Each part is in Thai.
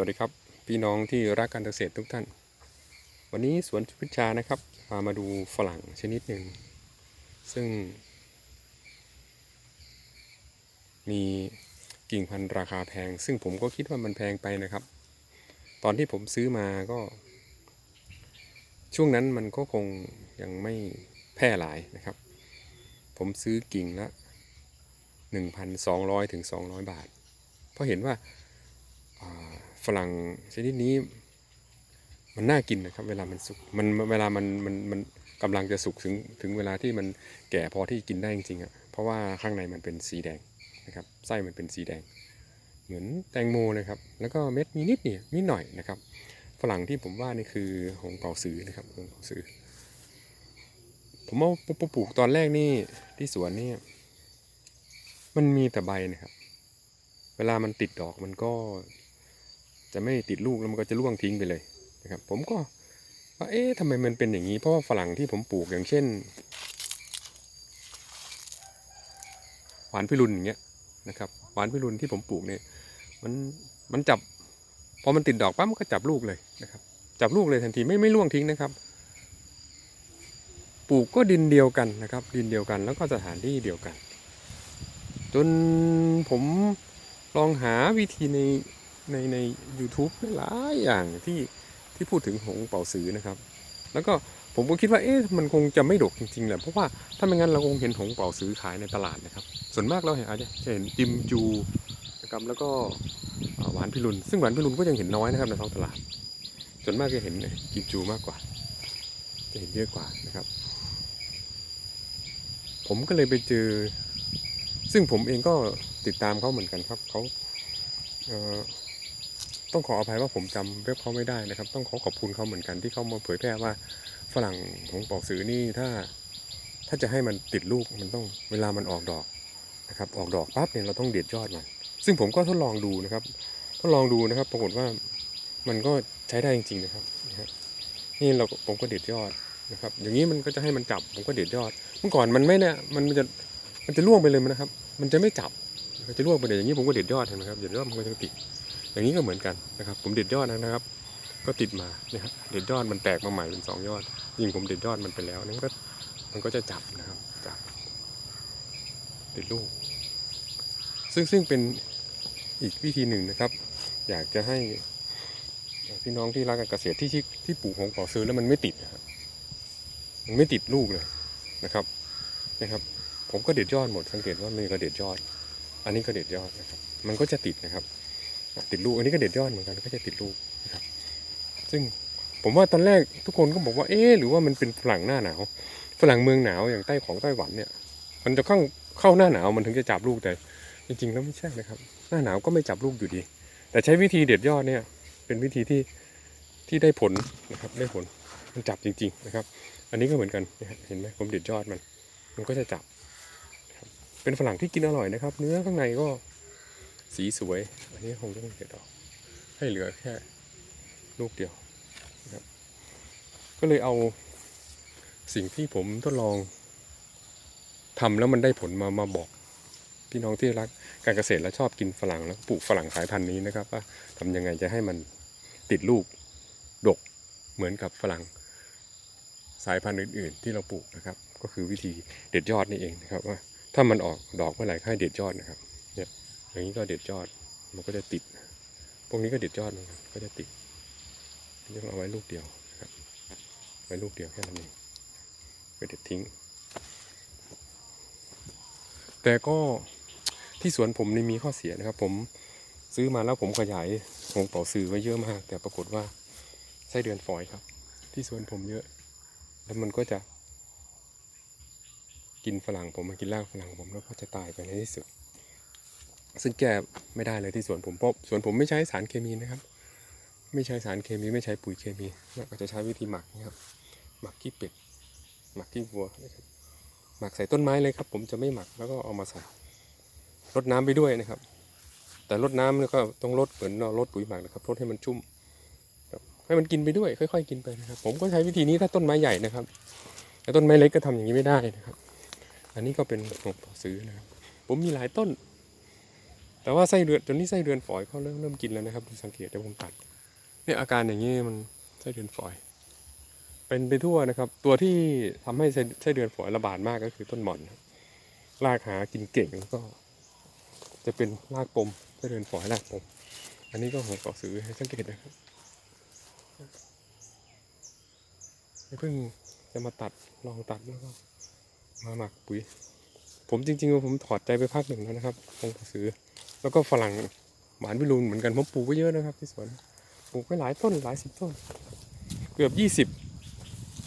วัสดีครับ พี่น้องที่รักการเกษตรทุกท่าน วันนี้สวนพิชานะครับพามาดูฝรั่งชนิดหนึ่ง ซึ่ง มีกิ่งพันธุ์ราคาแพง ซึ่งผมก็คิดว่ามันแพงไปนะครับ ตอนที่ผมซื้อมาก็ ช่วงนั้นมันก็คงยังไม่แพร่หลายนะครับ ผมซื้อกิ่งละ 1,200ถึง200 บาท เพราะเห็นว่าอ่า ฝรั่งชนิดนี้ มันน่ากินนะครับ เวลามันสุกมันเวลามันมันมันกำลังจะสุกถึงถึงเวลาที่มันแก่พอที่กินได้จริงๆอะเพราะว่าข้างในมันเป็นสีแดงนะครับไส้มันเป็นสีแดง เหมือนแตงโมเลยครับ แล้วก็เม็ดมีนิดเนี่ยนิดหน่อยนะครับ ฝรั่งที่ผมว่านี่คือหงเป่าซื้อนะครับหงเป่าซื้อผมเอาปลูกตอนแรกนี่ที่สวนนี่มันมีแต่ใบนะครับ เวลามันติดดอกมันก็ จะไม่ติดลูกแล้วมันก็จะร่วงทิ้งไปเลยนะครับ ผมก็ว่าเอ๊ะทำไมมันเป็นอย่างนี้ เพราะว่าฝรั่งที่ผมปลูกอย่างเช่นหวานพิรุณอย่างเงี้ยนะครับหวานพิรุณที่ผมปลูกเนี่ยมันมันจับพอมันติดดอกปั๊บมันก็จับลูกเลยนะครับ จับลูกเลยทันทีไม่ไม่ร่วงทิ้งนะครับ ปลูกก็ดินเดียวกันนะครับ ดินเดียวกันแล้วก็สถานที่เดียวกัน จนผมลองหาวิธีใน ในใน u t u b e หลายอย่างที่ที่พูดถึงหงเป่าสือนะครับ แล้วก็ผมก็คิดว่าเอ๊ะมันคงจะไม่ดกจริงๆแหละเพราะว่าถ้าไม่งั้นเราคงเห็นหงเป่าสือขายในตลาดนะครับ ส่วนมากเราเห็นอาจจะเห็นจิมจูนะครับแล้วก็หวานพิรุณซึ่งหวานพิรุณก็ยังเห็นน้อยนะครับในท้องตลาด ส่วนมากจะเห็นจิมจูมากกว่า จะเห็นเยอะกว่านะครับ ผมก็เลยไปเจอ ซึ่งผมเองก็ติดตามเขาเหมือนกันครับเขาเต้องขออภัยว่าผมจำเว็บเขาไม่ได้นะครับ ต้องขอขอบคุณเขาเหมือนกันที่เขามาเผยแพร่ว่าฝรั่งของปอกสือนี่ถ้าถ้าจะให้มันติดลูกมันต้องเวลามันออกดอกนะครับ ออกดอกปั๊บเนี่ยเราต้องเด็ดยอดมัน ซึ่งผมก็ทดลองดูนะครับ ทดลองดูนะครับ ปรากฏว่ามันก็ใช้ได้จริงๆนะครับนี่เราผมก็เด็ดยอดนะครับ อย่างนี้มันก็จะให้มันจับผมก็เด็ดยอด เมื่อก่อนมันไม่เนี่ยมันจะมันจะร่วงไปเลยนะครับ มันจะไม่จับมันจะร่วงไปเลยอย่างนี้ผมก็เด็ดยอดเห็นไหมครับเด็ดยอดมันก็จะติด อย่างนี้ก็เหมือนกันนะครับ ผมเด็ดยอดนะครับ ก็ติดมานะครับเด็ดยอดมันแตกมาใหม่เป็นสองยอด ยิ่งผมเด็ดยอดมันไปแล้วนั่นก็มันก็จะจับนะครับจับติดลูก ซึ่งซึ่งเป็นอีกวิธีหนึ่งนะครับ อยากจะให้พี่น้องที่รักการเกษตรที่ที่ที่ปลูกของเป่าซื้อแล้วมันไม่ติดนะครับมันไม่ติดลูกเลยนะครับนะครับ ผมก็เด็ดยอดหมดสังเกตว่ามันก็เด็ดยอด อันนี้ก็เด็ดยอดนะครับ มันก็จะติดนะครับ ติดลูกอันนี้ก็เด็ดยอดเหมือนกันก็จะติดลูกนะครับ ซึ่งผมว่าตอนแรกทุกคนก็บอกว่าเอ๊หรือว่ามันเป็นฝรั่งหน้าหนาวฝรั่งเมืองหนาวอย่างใต้ของไต้หวันเนี่ย มันจะเข้าเข้าหน้าหนาวมันถึงจะจับลูกแต่ จริงๆแล้วไม่ใช่นะครับ หน้าหนาวก็ไม่จับลูกอยู่ดี แต่ใช้วิธีเด็ดยอดเนี่ย เป็นวิธีที่ที่ได้ผลนะครับได้ผลมันจับจริง ๆนะครับ อันนี้ก็เหมือนกันเห็นไหมผมเด็ดยอดมัน มันก็จะจับนะครับเป็นฝรั่งที่กินอร่อยนะครับ เนื้อข้างในก็ สีสวย อันนี้คงต้องเด็ดออกให้เหลือแค่ลูกเดียวนะครับ ก็เลยเอาสิ่งที่ผมทดลองทำแล้วมันได้ผลมามาบอกพี่น้องที่รักการเกษตรและชอบกินฝรั่งแล้วปลูกฝรั่งสายพันธุ์นี้นะครับว่าทำยังไงจะให้มันติดลูกดกเหมือนกับฝรั่งสายพันธุ์อื่น ๆ ที่เราปลูกนะครับ ก็คือวิธีเด็ดยอดนี่เองนะครับว่าถ้ามันออกดอกเมื่อไหร่ให้เด็ดยอดนะครับเนี่ย อย่างนี้ก็เด็ดยอดมันก็จะติด พวกนี้ก็เด็ดยอดเหมือนกันก็จะติดนี่ต้องเอาไว้ลูกเดียวนะครับไว้ลูกเดียวแค่นั้นเองไปเด็ดทิ้ง แต่ก็ที่สวนผมนี่มีข้อเสียนะครับ ผมซื้อมาแล้วผมขยายของเป่าซื้อไว้เยอะมาก แต่ปรากฏว่าไส้เดือนฝอยครับ ที่สวนผมเยอะ แล้วมันก็จะกินฝรั่งผมมากินรากฝรั่งผมแล้วก็จะตายไปในที่สุด ซึ่งแก้ไม่ได้เลยที่สวนผมเพราะสวนผมไม่ใช้สารเคมีนะครับ ไม่ใช้สารเคมีไม่ใช้ปุ๋ยเคมีแล้วก็จะใช้วิธีหมักนะครับ หมักขี้เป็ดหมักขี้วัวนะครับหมักใส่ต้นไม้เลยครับ ผมจะไม่หมักแล้วก็เอามาใส่รดน้ำไปด้วยนะครับ แต่รดน้ำเนี่ยก็ต้องรดเหมือนเรารดปุ๋ยหมักนะครับรดให้มันชุ่มให้มันกินไปด้วย ค่อย ๆ กินไปนะครับ ผมก็ใช้วิธีนี้ถ้าต้นไม้ใหญ่นะครับแต่ต้นไม้เล็กก็ทำอย่างนี้ไม่ได้นะครับ อันนี้ก็เป็นของต่อซื้อนะครับ ผมมีหลายต้น แต่ว่าไส้เดือนจนนี้ไส้เดือนฝอยเขาเริ่มเริ่มกินแล้วนะครับดูสังเกตเดี๋ยวผมตัดเนี่ยอาการอย่างนี้มันไส้เดือนฝอย เป็นไปทั่วนะครับ ตัวที่ทำให้ไส้เดือนฝอยระบาดมากก็คือต้นหม่อนรากหากินเก่งแล้วก็ จะเป็นรากปมไส้เดือนฝอยรากปม อันนี้ก็หัวกระสือให้สังเกตนะครับเพิ่งจะมาตัดลองตัดแล้วก็มาหมักปุ๋ย ผมจริงๆผมถอดใจไปพักหนึ่งแล้วนะครับหัวกระสือ แล้วก็ฝรั่งหวานวิรุณเหมือนกันผมปลูกไว้เยอะนะครับ ที่สวนปลูกไว้หลายต้นหลายสิบต้น เกือบยี่สิบ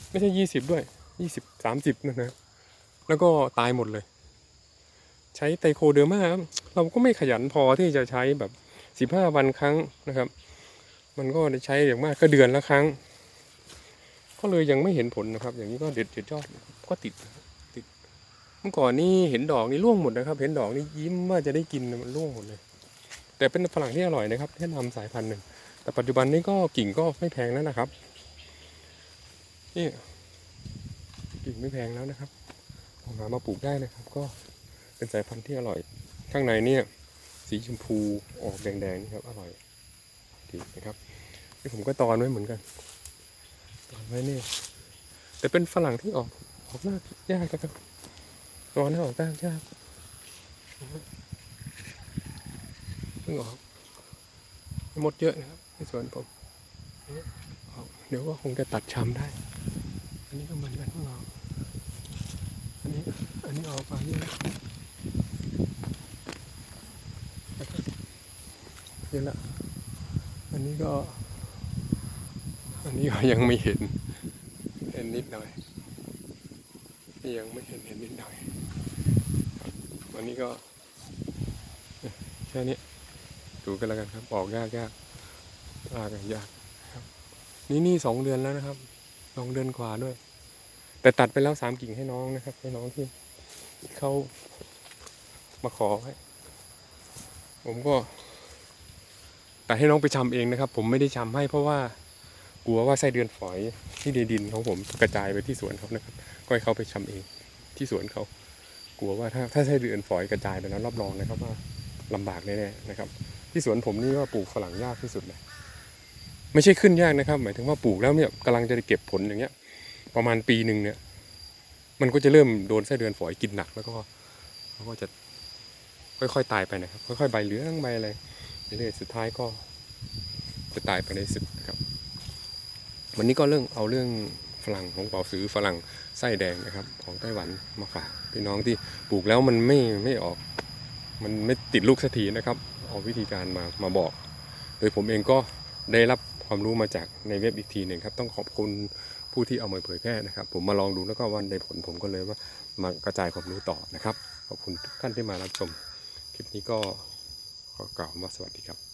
ไม่ใช่ยี่สิบด้วยยี่สิบสามสิบนะนะแล้วก็ตายหมดเลย ใช้ไตโคเดอร์มาเราก็ไม่ขยันพอที่จะใช้แบบสิบห้าวันครั้งนะครับ มันก็ใช้อย่างมากก็เดือนละครั้ง ก็เลยยังไม่เห็นผลนะครับ อย่างนี้ก็เด็ดเด็ดยอดก็ติดติด เมื่อก่อนนี่เห็นดอกนี่ร่วงหมดนะครับ เห็นดอกนี่ยิ้มว่าจะได้กินมันร่วงหมดเลย แต่เป็นฝรั่งที่อร่อยนะครับแนะนำสายพันธุ์หนึ่งแต่ปัจจุบันนี้ก็กิ่งก็ไม่แพงแล้วนะครับนี่กิ่งไม่แพงแล้วนะครับเอาหามาปลูกได้นะครับ ก็เป็นสายพันธุ์ที่อร่อย ข้างในเนี่ยสีชมพูออกแดงๆนี่ครับอร่อยดีนะครับนี่ผมก็ตอนไว้เหมือนกันตอนไว้นี่แต่เป็นฝรั่งที่ออกออกหน้ายากนะครับ ตอนนี้ออกหน้ายากเพิ่งออกหมดเยอะนะครับในสวนผมเดี๋ยวก็คงจะตัดช้ำได้ อันนี้ก็เหมือนกันของเราอันนี้อันนี้ออกมานี่แล้วเยอะละอันนี้ก็ อันนี้ก็ยังไม่เห็น เห็นนิดหน่อย นี่ยังไม่เห็นเห็นนิดหน่อยครันนี้ก็แค่นี้ดูกันแล้วกันครับออกยากยากลากันยากนี่นี่สองเดือนแล้วนะครับสองเดือนกว่าด้วย แต่ตัดไปแล้วสามกิ่งให้น้องนะครับ ให้น้องที่เขามาขอไว้ผมก็ แตัดให้น้องไปชำเองนะครับ ผมไม่ได้ชำให้เพราะว่า กลัวว่าไส้เดือนฝอยที่ในดินของผมกระจายไปที่สวนเขานะครับ ก็ให้เขาไปชำเองที่สวนเขา กลัวว่าถ้าถ้าไส้เดือนฝอยกระจายไปแล้วรับรองนะครับว่าลำบากแน่ๆนะครับ ที่สวนผมนี่ก็ปลูกฝรั่งยากที่สุดเลยไม่ใช่ขึ้นยากนะครับ หมายถึงว่าปลูกแล้วเนี่ยกำลังจะได้เก็บผลอย่างเงี้ย ประมาณปีหนึ่งเนี่ย มันก็จะเริ่มโดนไส้เดือนฝอยกินหนักแล้วก็เขาก็จะค่อยๆตายไปนะครับ ค่อยๆใบเหลืองใบอะไรเรื่อยๆสุดท้ายก็จะตายไปในสุดนะครับ วันนี้ก็เรื่องเอาเรื่องฝรั่งของเป่าซื้อฝรั่งไส้แดงนะครับ ของไต้หวันมาฝากพี่น้องที่ปลูกแล้วมันไม่ไม่ออก มันไม่ติดลูกสักทีนะครับ เอาวิธีการมามาบอก โดยผมเองก็ได้รับความรู้มาจากในเว็บอีกทีหนึ่งครับ ต้องขอบคุณผู้ที่เอามาเผยแพร่นะครับ ผมมาลองดูแล้วก็วันได้ผลผมก็เลยว่ามากระจายความรู้ต่อนะครับขอบคุณทุกท่านที่มารับชมคลิปนี้ก็ขอกล่าวว่าสวัสดีครับ